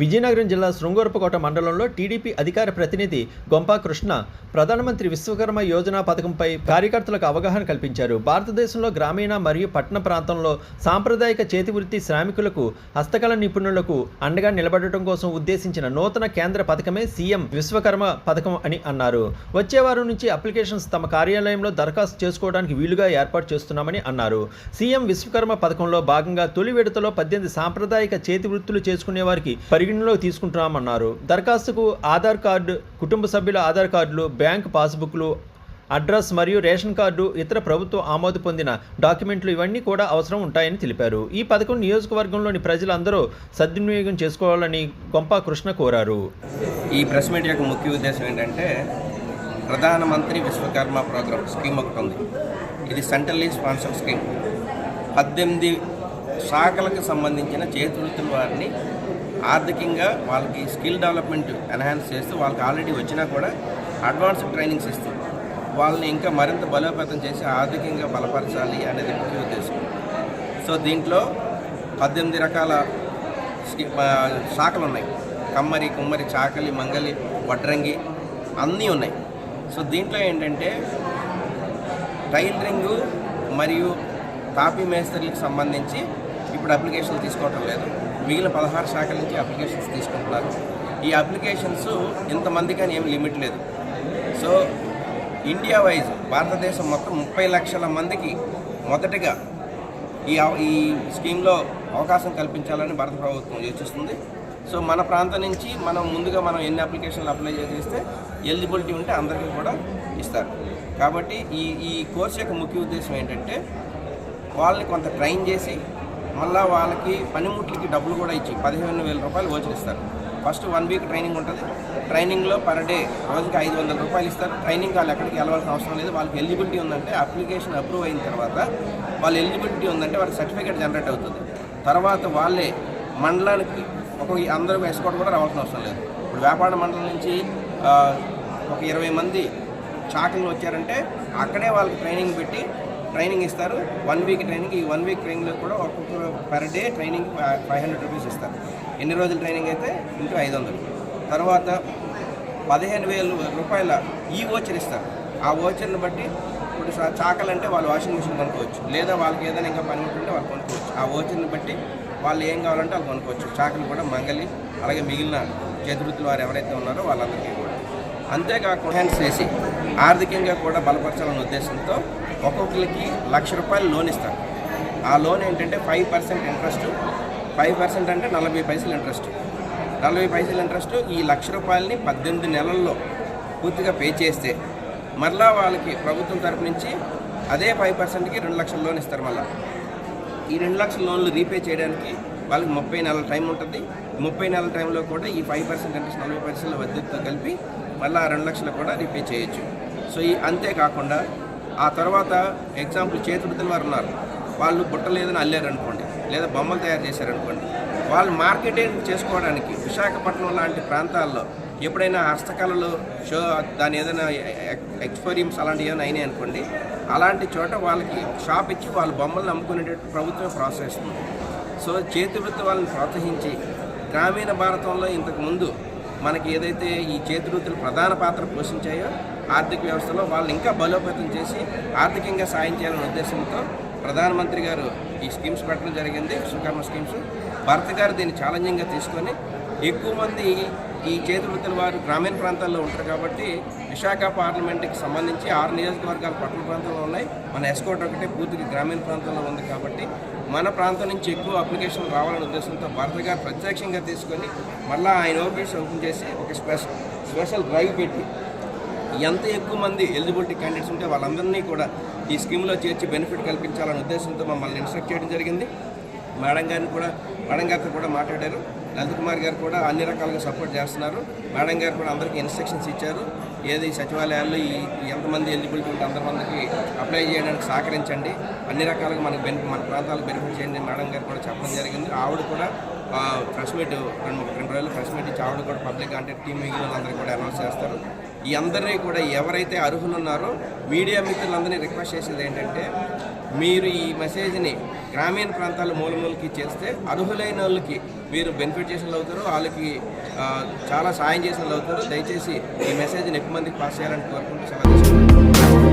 విజయనగరం జిల్లా శృంగవరపుకోట మండలంలో టీడీపీ అధికార ప్రతినిధి గొంపా కృష్ణ ప్రధానమంత్రి విశ్వకర్మ యోజన పథకంపై కార్యకర్తలకు అవగాహన కల్పించారు. భారతదేశంలో గ్రామీణ మరియు పట్టణ ప్రాంతంలో సాంప్రదాయక చేతివృత్తి శ్రామికులకు హస్తకళ నిపుణులకు అండగా నిలబడటం కోసం ఉద్దేశించిన నూతన కేంద్ర పథకమే సీఎం విశ్వకర్మ పథకం అని అన్నారు. వచ్చే వారం నుంచి అప్లికేషన్స్ తమ కార్యాలయంలో దరఖాస్తు చేసుకోవడానికి వీలుగా ఏర్పాటు చేస్తున్నామని అన్నారు. సీఎం విశ్వకర్మ పథకంలో భాగంగా తొలి విడతలో పద్దెనిమిది సాంప్రదాయక చేతి వృత్తులు చేసుకునే వారికి పరిగణలోకి తీసుకుంటున్నామన్నారు. దరఖాస్తుకు ఆధార్ కార్డు కుటుంబ సభ్యుల ఆధార్ కార్డులు బ్యాంక్ పాస్బుక్లు అడ్రస్ మరియు రేషన్ కార్డు ఇతర ప్రభుత్వ ఆమోదు పొందిన డాక్యుమెంట్లు ఇవన్నీ కూడా అవసరం ఉంటాయని తెలిపారు. ఈ పథకం నియోజకవర్గంలోని ప్రజలందరూ సద్వినియోగం చేసుకోవాలని గొంపా కృష్ణ కోరారు. ఈ ప్రెస్ మీట్ యొక్క ముఖ్య ఉద్దేశం ఏంటంటే ప్రధానమంత్రి విశ్వకర్మ ప్రోగ్రామ్ స్కీమ్ ఒకటి ఉంది. ఇది సెంట్రల్లీ స్పాన్సర్ స్కీమ్. పద్దెనిమిది శాఖలకు సంబంధించిన చేతివృత్తుల వారిని ఆర్థికంగా వాళ్ళకి స్కిల్ డెవలప్మెంట్ ఎన్హాన్స్ చేస్తూ వాళ్ళకి ఆల్రెడీ వచ్చినా కూడా అడ్వాన్స్డ్ ట్రైనింగ్స్ ఇస్తూ వాళ్ళని ఇంకా మరింత బలోపేతం చేసి ఆర్థికంగా బలపరచాలి అనేది ముఖ్య ఉద్దేశం. సో దీంట్లో పద్దెనిమిది రకాల శాఖలు ఉన్నాయి. కమ్మరి కుమ్మరి చాకలి మంగలి వడ్రంగి అన్నీ ఉన్నాయి. సో దీంట్లో ఏంటంటే టైలరింగు మరియు తాపీ మేస్త్రీలకు సంబంధించి ఇప్పుడు అప్లికేషన్లు తీసుకోవటం లేదు. మిగిలిన పదహారు శాఖల నుంచి అప్లికేషన్స్ తీసుకుంటున్నారు. ఈ అప్లికేషన్స్ ఇంతమందికి అని ఏం లిమిట్ లేదు. సో ఇండియా వైజ్ భారతదేశం మొత్తం ముప్పై లక్షల మందికి మొదటగా ఈ ఈ స్కీమ్లో అవకాశం కల్పించాలని భారత ప్రభుత్వం యోచిస్తుంది. సో మన ప్రాంతం నుంచి మనం ముందుగా మనం ఎన్ని అప్లికేషన్లు అప్లై చేస్తే ఎలిజిబిలిటీ ఉంటే అందరికీ కూడా ఇస్తారు. కాబట్టి ఈ ఈ కోర్స్ యొక్క ముఖ్య ఉద్దేశం ఏంటంటే వాళ్ళని కొంత ట్రైన్ చేసి మళ్ళా వాళ్ళకి పనిముట్లకి డబ్బులు కూడా ఇచ్చి పదిహేను వేల రూపాయలు ఓచర్ ఇస్తారు. ఫస్ట్ వన్ వీక్ ట్రైనింగ్ ఉంటుంది. ట్రైనింగ్లో పర్ డే రోజుకి ఐదు వందల రూపాయలు ఇస్తారు. ట్రైనింగ్ వాళ్ళు ఎక్కడికి వెళ్ళవలసిన అవసరం లేదు. వాళ్ళకి ఎలిజిబిలిటీ ఉందంటే అప్లికేషన్ అప్రూవ్ అయిన తర్వాత వాళ్ళ ఎలిజిబిలిటీ ఉందంటే వాళ్ళకి సర్టిఫికేట్ జనరేట్ అవుతుంది. తర్వాత వాళ్ళే మండలానికి ఒక అందరూ ఎస్కోట్ కూడా రావాల్సిన అవసరం లేదు. ఇప్పుడు వ్యాపార మండలం నుంచి ఒక ఇరవై మంది చాకలు వచ్చారంటే అక్కడే వాళ్ళకి ట్రైనింగ్ పెట్టి ట్రైనింగ్ ఇస్తారు. వన్ వీక్ ట్రైనింగ్ ఈ వన్ వీక్ ట్రైనింగ్లో కూడా ఒక్కొక్క per day training five hundred rupees ఇస్తారు. ఎన్ని రోజుల ట్రైనింగ్ అయితే ఇంటూ ఐదు వందలు. తర్వాత పదిహేను వేలు రూపాయల ఈ ఓచర్ ఇస్తారు. ఆ ఓచర్ని బట్టి ఇప్పుడు చాకలంటే వాళ్ళు వాషింగ్ మిషన్ కొనుక్కోవచ్చు. లేదా వాళ్ళకి ఏదైనా ఇంకా పని ఉంటుంటే వాళ్ళు కొనుక్కోవచ్చు. ఆ ఓచర్ని బట్టి వాళ్ళు ఏం కావాలంటే వాళ్ళు కొనుక్కోవచ్చు. చాకలు కూడా మంగలి అలాగే మిగిలిన చేతివృత్తులు వారు ఎవరైతే ఉన్నారో వాళ్ళందరికీ కూడా. అంతేకాకుండా హ్యాండ్స్ చేసి ఆర్థికంగా కూడా బలపరచాలనే ఉద్దేశంతో ఒక్కొక్కరికి లక్ష రూపాయలు లోన్ ఇస్తారు. ఆ లోన్ ఏంటంటే five percent interest five percent అంటే నలభై పైసలు ఇంట్రెస్ట్. నలభై పైసల ఇంట్రెస్ట్ ఈ లక్ష రూపాయలని పద్దెనిమిది నెలల్లో పూర్తిగా పే చేస్తే మరలా వాళ్ళకి ప్రభుత్వం తరపు నుంచి అదే ఫైవ్ పర్సెంట్కి రెండు లక్షల లోన్ ఇస్తారు మళ్ళీ. ఈ రెండు లక్షల లోన్లు రీపే చేయడానికి వాళ్ళకి ముప్పై నెలల టైం ఉంటుంది. ముప్పై నెలల టైంలో కూడా ఈ ఫైవ్ పర్సెంట్ ఇంట్రెస్ట్ నలభై పర్సెంట్ వద్దతో కలిపి మళ్ళీ ఆ రెండు లక్షలు కూడా రీపే చేయొచ్చు. సో ఈ అంతేకాకుండా ఆ తర్వాత ఎగ్జాంపుల్ చేతుడుతుల వారు ఉన్నారు. వాళ్ళు బుట్టలేదని ఏదైనా అల్లారు అనుకోండి లేదా బొమ్మలు తయారు చేశారనుకోండి వాళ్ళు మార్కెటింగ్ చేసుకోవడానికి విశాఖపట్నం లాంటి ప్రాంతాల్లో ఎప్పుడైనా హస్తకళలు షో దాని ఏదైనా ఎక్స్పోరియంస్ అలాంటివి ఏమైనా అయినాయి అనుకోండి అలాంటి చోట వాళ్ళకి షాప్ ఇచ్చి వాళ్ళ బొమ్మలు అమ్ముకునేటట్టు ప్రభుత్వం ప్రోత్సహిస్తుంది సో చేతి వృత్తి వాళ్ళని ప్రోత్సహించి గ్రామీణ భారతంలో ఇంతకుముందు మనకి ఏదైతే ఈ చేతి వృత్తులు ప్రధాన పాత్ర పోషించాయో ఆర్థిక వ్యవస్థలో వాళ్ళని ఇంకా బలోపేతం చేసి ఆర్థికంగా సాయం చేయాలనే ఉద్దేశంతో ప్రధానమంత్రి గారు ఈ స్కీమ్స్ పెట్టడం జరిగింది విశ్వకర్మ స్కీమ్స్. భరత్ గారు దీన్ని ఛాలెంజింగ్గా తీసుకొని ఎక్కువ మంది ఈ చేతి వృత్తుల వారు గ్రామీణ ప్రాంతాల్లో ఉంటారు కాబట్టి విశాఖ పార్లమెంట్కి సంబంధించి ఆరు నియోజకవర్గాలు పట్టణ ప్రాంతంలో ఉన్నాయి. మన ఎస్కోట్ ఒకటే పూర్తిగా గ్రామీణ ప్రాంతంలో ఉంది కాబట్టి మన ప్రాంతం నుంచి ఎక్కువ అప్లికేషన్లు రావాలనే ఉద్దేశంతో భరత్ గారు ప్రత్యక్షంగా తీసుకొని మళ్ళీ ఆయన ఓపీస్ ఓపెన్ చేసి ఒక స్పెషల్ స్పెషల్ డ్రైవ్ పెట్టి ఎంత ఎక్కువ మంది ఎలిజిబిలిటీ క్యాండిడేట్స్ ఉంటే వాళ్ళందరినీ కూడా ఈ స్కీమ్లో చేర్చి బెనిఫిట్ కల్పించాలనే ఉద్దేశంతో మమ్మల్ని ఇన్స్ట్రక్ట్ చేయడం జరిగింది. మేడం గారిని కూడా మేడం గారితో కూడా మాట్లాడారు. లలిత్ కుమార్ గారు కూడా అన్ని రకాలుగా సపోర్ట్ చేస్తున్నారు. మేడం గారు కూడా అందరికీ ఇన్స్ట్రక్షన్స్ ఇచ్చారు. ఏది సచివాలయాల్లో ఈ ఎంతమంది ఎలిజిబిలిటీ ఉంటే అంతమందికి అప్లై చేయడానికి సహకరించండి. అన్ని రకాలుగా మనకి బెనిఫిట్ మన ప్రాంతాలకు బెనిఫిట్ చేయండి మేడం గారు కూడా చెప్పడం జరిగింది. ఆవిడ కూడా ప్రెస్ మీట్ రెండు రెండు రోజులు ప్రెస్ మీట్ ఇచ్చి ఆవిడ కూడా పబ్లిక్ అంటే టీమ్ మిగిలిన వాళ్ళందరూ కూడా అనౌన్స్ చేస్తారు. ఈ అందరినీ కూడా ఎవరైతే అర్హులు ఉన్నారో మీడియా మిత్రులందరినీ రిక్వెస్ట్ చేసేది ఏంటంటే మీరు ఈ మెసేజ్ని గ్రామీణ ప్రాంతాల మూలమూలకి చేస్తే అర్హులైన వాళ్ళకి మీరు బెనిఫిట్ చేసిన అవుతారు వాళ్ళకి చాలా సాయం చేసిన అవుతారు దయచేసి ఈ మెసేజ్ని ఎక్కువ మందికి పాస్ చేయాలని కోరుకుంటూ సెలవు